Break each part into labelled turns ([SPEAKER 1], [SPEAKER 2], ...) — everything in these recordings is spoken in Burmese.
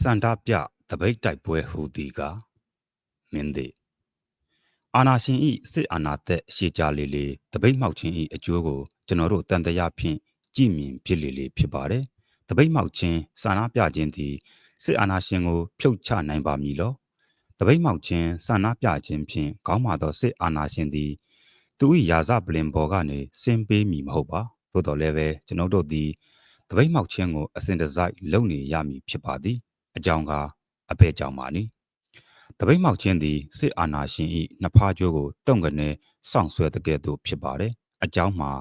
[SPEAKER 1] စန္ဒပြတပိတ်တိုက်ပွဲဟူသည်ကမင်းသည်အာနာရှင်ဤစစ်အာဏာသက်ရှေကြလေလေတပိတ်မှောက်ခြင်းဤအကျိုးကိုကျွန်တော်တို့တန်တရားဖြင့်ကြည်မြင်ဖြစ်လေလေဖြစ်ပါတယ်တပိတ်မှောက်ခြင်းစာနာပြခြင်းသည်စစ်အာဏာရှင်ကိုဖြုတ်ချနိုင်ပါမည်လောတပိတ်မှောက်ခြင်းစာနာပြခြင်းဖြင့်ခေါင်းမာသောစစ်အာဏာရှင်သည်သူ၏ရာဇပလင်ဘော်ကနေဆင်းပေးမည်မဟုတ်ပါသို့တော်လည်းပဲကျွန်တော်တို့သည်တပိတ်မှောက်ခြင်းကိုအစဉ်တစိုက်လုပ်နေရမည်ဖြစ်ပါသည် အကြောင်းကအဘဲကြောင့်ပါနိတပိတ်မှောက်ခြင်းသည်စစ်အာဏာရှင်၏နှစ်ဖားကျိုးကိုတုံ့ကနေစောင့်ဆွဲတဲ့ကဲ့သို့ဖြစ်ပါတယ်အကြောင်းမှာ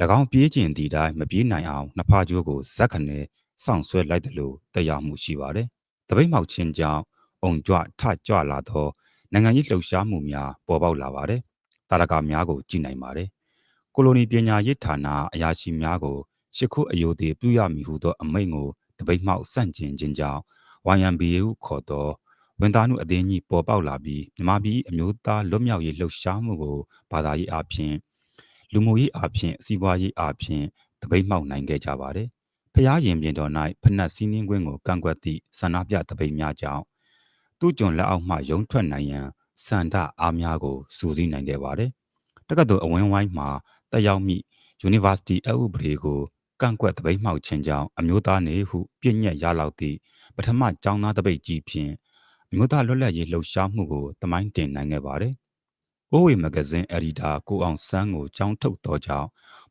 [SPEAKER 1] ၎င်းပြေးကျင်သည့်တိုင်းမပြေးနိုင်အောင်နှစ်ဖားကျိုးကိုဇက်ခနဲ့စောင့်ဆွဲလိုက်တယ်လို့တရားမှုရှိပါတယ်တပိတ်မှောက်ခြင်းကြောင့်အုံကြွထကြွလာသောနိုင်ငံရေးလှုပ်ရှားမှုများပေါ်ပေါက်လာပါတယ်တာရကများကိုကြည်နိုင်ပါတယ်ကိုလိုနီပညာရေးဌာနအရာရှိများကိုရှ िख ုအယိုသေးပြုရမည်ဟုသောအမိန့်ကို တပိတ်မှောက်ဆန့်ကျင်ခြင်းကြောင့် YMBA ဟုခေါ်သောဝန်သားမှုအသင်းကြီးပေါ်ပေါက်လာပြီးမြမပြည်အမျိုးသားလွတ်မြောက်ရေးလှုပ်ရှားမှုကိုဘာသာရေးအဖြစ်လူမှုရေးအဖြစ်စီးပွားရေးအဖြစ်တပိတ်မှောက်နိုင်ခဲ့ကြပါတယ်။ဖျားရင်ပြင်တော်၌ဖနက်စီးနှင်းကွင်းကိုကန့်ကွက်သည့်ဆန္ဒပြတပိတ်များကြောင့်သူ့ကျွန်လက်အောက်မှရုံထွက်နိုင်ရန်စန္ဒအားများကိုစူးစီးနိုင်ခဲ့ပါတယ်။တက္ကသိုလ်အဝင်းဝိုင်းမှာတက်ရောက်မိ University အဥပဒေကို ကန့်ကွက်တပိတ်မှောက်ခြင်းကြောင့်အမျိုးသားနေဟုပြည့်ညက်ရလောက်သည့်ပထမကျောင်းသားတပိတ်ကြီးဖြင့်အမျိုးသားလွတ်လပ်ရေးလှုပ်ရှားမှုကိုတမိုင်းတင်နိုင်ခဲ့ပါတယ်။အိုးဝေမဂဇင်းအက်ဒီတာကိုအောင်ဆန်းကိုကြောင်းထုတ်တော်ကြောင့်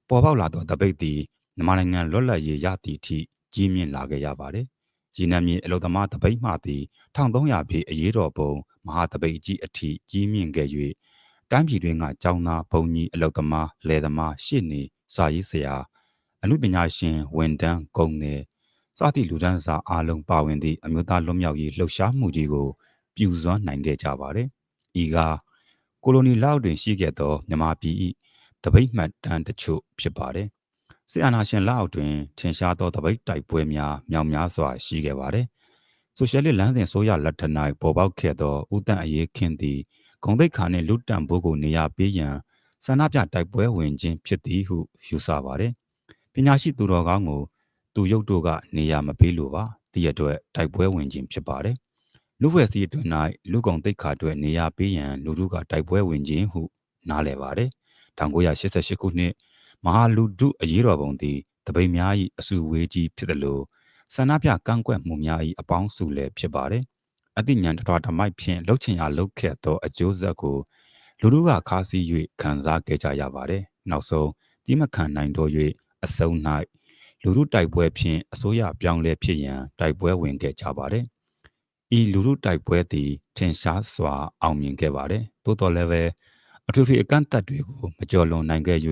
[SPEAKER 1] ပေါ်ပေါက်လာသောတပိတ်သည်မြန်မာနိုင်ငံလွတ်လပ်ရေးရသည့်အထိကြီးမြင့်လာခဲ့ရပါတယ်။ကြီးနမ်းမြေအလုသမားတပိတ်မှသည်1300ပြည့်အရေးတော်ပုံမဟာတပိတ်ကြီးအထိကြီးမြင့်ခဲ့၍တိုင်းပြည်တွင်ကကျောင်းသားဘုံကြီးအလုသမားလယ်သမားရှစ်နေစာရေးဆရာ အမှုပညာရှင်ဝန်တန်းဂုံနယ်စသည့်လူဒန်းစားအားလုံးပါဝင်သည့်အမျိုးသားလွတ်မြောက်ရေးလှုပ်ရှားမှုကြီးကိုပြူစွမ်းနိုင်ခဲ့ကြပါတယ်။ဤကကိုလိုနီလောက်တွင်ရှိခဲ့သောမြန်မာပြည်၏တပိတ်မှတ်တမ်းတချို့ဖြစ်ပါတယ်။စစ်အာဏာရှင်လက်အောက်တွင်ထင်ရှားသောတပိတ်တိုက်ပွဲများမြောင်များစွာရှိခဲ့ပါတယ်။ဆိုရှယ်လစ်လမ်းစဉ်ဆိုရလက်ထက်၌ပေါ်ပေါက်ခဲ့သောဦးတန့်အရေးခင်းသည်ဂုံတိတ်ခါနှင့်လူတန့်ဘိုးကိုနေရာပေးရန်ဆန္ဒပြတိုက်ပွဲဝင်ခြင်းဖြစ်သည်ဟုယူဆပါတယ်။ ပညာရှိသူတော်ကောင်းကိုသူရုပ်တို့ကနေရာမပေးလိုပါတည့်ရအတွက်တိုက်ပွဲဝင်ခြင်းဖြစ်ပါတယ်လူဖွဲ့စည်းအတွင်း၌လူကုန်တိတ်ခါအတွက်နေရာပေးရန်လူတို့ကတိုက်ပွဲဝင်ခြင်းဟုနားလည်ပါတယ်1988ခုနှစ်မဟာလူဒုအရေးတော်ပုံသည်တပိတ်များ၏အစုဝေးကြီးဖြစ်တယ်လို့ဆန္ဒပြကန့်ကွက်မှုများ၏အပေါင်းစုလည်းဖြစ်ပါတယ်အသိဉာဏ်တော်ဓမိုက်ဖြင့်လှုပ်ချင်အားလှုပ်ခဲ့သောအကျိုးဆက်ကိုလူတို့ကခါးစည်း၍ခံစားခဲ့ကြရပါတယ်နောက်ဆုံးဒီမခံနိုင်တော့၍ အစုံ၌လူမှုတိုက်ပွဲဖြင့်အစိုးရပြောင်းလဲဖြစ်ရန်တိုက်ပွဲဝင်ခဲ့ကြပါတယ်။ဤလူမှုတိုက်ပွဲသည်ထင်ရှားစွာအောင်မြင်ခဲ့ပါတယ်။သို့တော်လည်းပဲအထွေထွေအကန့်အသတ်တွေကိုမကျော်လွန်နိုင်ခဲ့၍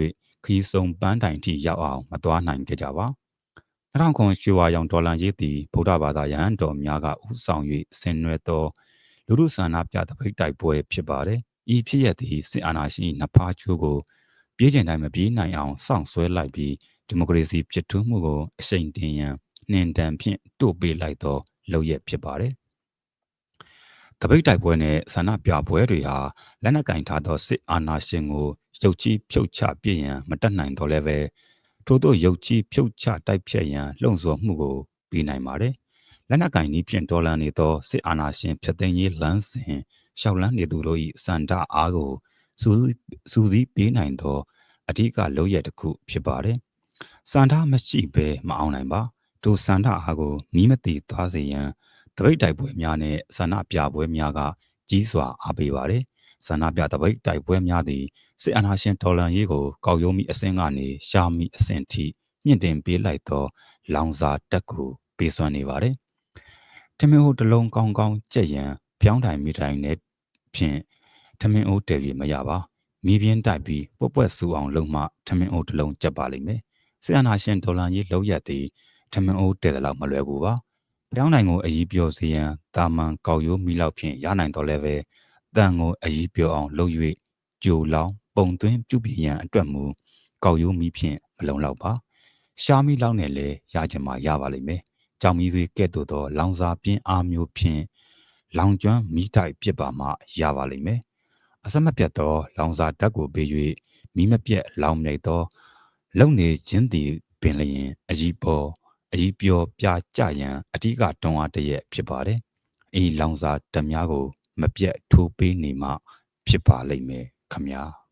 [SPEAKER 1] ခီးဆုံပန်းတိုင်ထိရောက်အောင်မသွားနိုင်ခဲ့ကြပါ။2000ခုရွှေဝါရောင်ဒေါ်လာရေးသည်ဗုဒ္ဓဘာသာယဟန်တော်များကဥဆောင်၍ဆင်နွှဲသောလူမှုဆန္ဒပြတပိတ်တိုက်ပွဲဖြစ်ပါတယ်။ဤဖြစ်ရသည့်စစ်အာဏာရှင်နှစ်ဖားချိုးကို ပြေးကျင်တိုင်းမပြေးနိုင်အောင်စောင့်ဆွဲလိုက်ပြီး ဒီမိုကရေစီဖြစ်ထွန်းမှုကိုအရှိန်တင်ရန်နှင်တန်ဖြင့်တို့ပေးလိုက်သောလုပ်ရက်ဖြစ်ပါတယ်။တပိတ်တိုက်ပွဲနဲ့ဆန္ဒပြပွဲတွေဟာလက်နက်ကင်ထားသောစစ်အာဏာရှင်ကိုရုပ်ကြီးဖြုတ်ချပြစ်ရန်မတတ်နိုင်တော့လည်းပဲထို့သောရုပ်ကြီးဖြုတ်ချတိုက်ဖြတ်ရန်လှုံ့ဆော်မှုကိုပြီးနိုင်ပါတယ်။လက်နက်ကင်ဤဖြင့်ဒေါ်လာနေသောစစ်အာဏာရှင်ဖျက်သိမ်းရေးလမ်းစဉ်ရှောက်လန်းနေသူတို့၏စန္ဒအားကိုစူးစူးစီးပေးနိုင်သောအဓိကလုပ်ရတစ်ခုဖြစ်ပါတယ် စန္ဒမရှိဘဲမအောင်နိုင်ပါတို့စန္ဒအားကိုနီးမတိသွားစေရန်တပိတ်တိုက်ပွဲများနဲ့ဆန္ဒပြပွဲများကကြီးစွာအားပေးပါတယ်ဆန္ဒပြတပိတ်တိုက်ပွဲများသည်စစ်အာဏာရှင်ဒေါ်လန်ရေးကိုကောက်ရုံးမိအဆင့်ကနေရှာမိအဆင့်ထိမြင့်တင်ပေးလိုက်သော လောင်စာတက်ကိုပေးစွမ်းနေပါတယ်ထမင်းဟိုတလုံးကောင်းကောင်းကြက်ရန်ပြောင်းတိုင်မိတိုင်နဲ့ဖြင့်ထမင်းအိုးတည်ပြီးမရပါမီးပြင်းတိုက်ပြီးပွက်ပွက်ဆူအောင်လုံမှထမင်းအိုးတလုံးကြက်ပါလိမ့်မယ် ဆီယနာရှင်ဒေါ်လာရေးလောက်ရက်သည်ထမင်းအိုးတဲတယ်လောက်မလွယ်ဘူးပါ။ပြောင်းနိုင်ကိုအကြီးပြောစေရန်တာမန်ကောက်ရိုးမိလောက်ဖြင့်ရနိုင်တော့လည်းပဲတန်ကိုအကြီးပြောအောင်လုပ်၍ကြိုလောင်ပုံသွင်းပြုပြင်ရန်အတွက်မူကောက်ရိုးမိဖြင့်မလုံလောက်ပါ။ရှားမိလောက်နဲ့လည်းရချင်မှရပါလိမ့်မယ်။ကြောင်မီသွေးကဲ့သို့သော လောင်စာပြင်းအားမျိုးဖြင့်လောင်ကျွမ်းမိတိုက်ပြစ်ပါမှရပါလိမ့်မယ်။အစမပြတ်သော လောင်စာဓာတ်ကိုပေး၍မိမပြတ်လောင်မြိတ်သော လုံနေခြင်းသည်ပင်လျင်အကြီးပေါ်အကြီးပျော်ပြကြရန်အဓိကတွန်းအားတစ်ရက်ဖြစ်ပါတယ်။အေးလောင်စာဓာတ်များကို မပြတ်ထိုးပေးနေမှ ဖြစ်ပါလိမ့်မယ်ခမညာ။